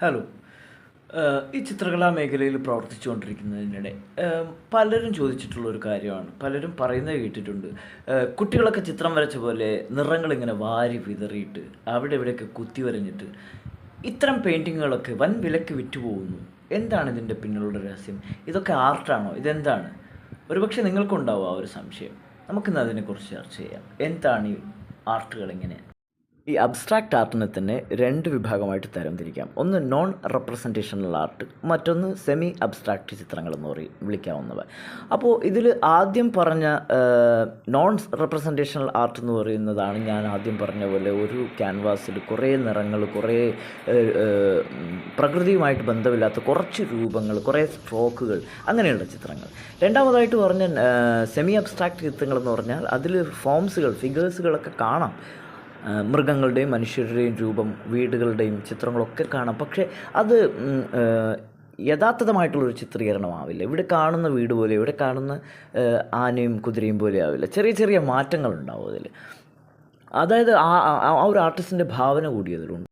Hello ഈ ചിത്രകലാ മേഖലയിൽ പ്രവർത്തിച്ചുകൊണ്ടിരിക്കുന്നതിനിടെ ഏഹ് പലരും ചോദിച്ചിട്ടുള്ള ഒരു കാര്യമാണ്. പലരും പറയുന്നത് കേട്ടിട്ടുണ്ട്. കുട്ടികളൊക്കെ ചിത്രം വരച്ച പോലെ നിറങ്ങളിങ്ങനെ വാരി വിതറിയിട്ട് അവിടെ ഇവിടെയൊക്കെ കുത്തി വരഞ്ഞിട്ട് ഇത്തരം പെയിന്റിങ്ങുകളൊക്കെ വൻ വിലക്ക് വിറ്റുപോകുന്നു. എന്താണ് ഇതിന്റെ പിന്നിലുള്ള രഹസ്യം? ഇതൊക്കെ ആർട്ടാണോ? ഇതെന്താണ്? ഒരുപക്ഷെ നിങ്ങൾക്കുണ്ടാവും ആ ഒരു സംശയം. നമുക്കിന്ന് അതിനെക്കുറിച്ച് ചർച്ച ചെയ്യാം. എന്താണ് ഈ ആർട്ടുകൾ ഇങ്ങനെ? ഈ അബ്സ്ട്രാക്റ്റ് ആർട്ടിനെ തന്നെ രണ്ട് വിഭാഗമായിട്ട് തരംതിരിക്കാം. ഒന്ന് നോൺ റെപ്രസെന്റേഷണൽ ആർട്ട് മറ്റൊന്ന് സെമി അബ്സ്ട്രാക്റ്റ് ചിത്രങ്ങൾ എന്ന് പറയും വിളിക്കാവുന്നവ. അപ്പോൾ ഇതിൽ ആദ്യം പറഞ്ഞ നോൺ റെപ്രസെന്റേഷണൽ ആർട്ട് എന്ന് പറയുന്നതാണ് ഞാൻ ആദ്യം പറഞ്ഞ പോലെ ഒരു ക്യാൻവാസിൽ കുറേ നിറങ്ങൾ കുറേ പ്രകൃതിയുമായിട്ട് ബന്ധമില്ലാത്ത കുറച്ച് രൂപങ്ങൾ കുറേ സ്ട്രോക്കുകൾ അങ്ങനെയുള്ള ചിത്രങ്ങൾ. രണ്ടാമതായിട്ട് പറഞ്ഞ സെമി അബ്സ്ട്രാക്റ്റ് ചിത്രങ്ങൾ എന്ന് പറഞ്ഞാൽ അതിൽ ഫോംസുകൾ ഫിഗേഴ്സുകളൊക്കെ കാണാം. മൃഗങ്ങളുടെയും മനുഷ്യരുടെയും രൂപം വീടുകളുടെയും ചിത്രങ്ങളൊക്കെ കാണാം. പക്ഷേ അത് യഥാർത്ഥമായിട്ടുള്ളൊരു ചിത്രീകരണമാവില്ല. ഇവിടെ കാണുന്ന വീട് പോലെ ഇവിടെ കാണുന്ന ആനയും കുതിരയും പോലെ ആവില്ല. ചെറിയ ചെറിയ മാറ്റങ്ങളുണ്ടാവും അതിൽ അതായത് ആ- ആ ഒരു ആർട്ടിസ്റ്റിന്റെ ഭാവന കൂടി അതിലുണ്ട്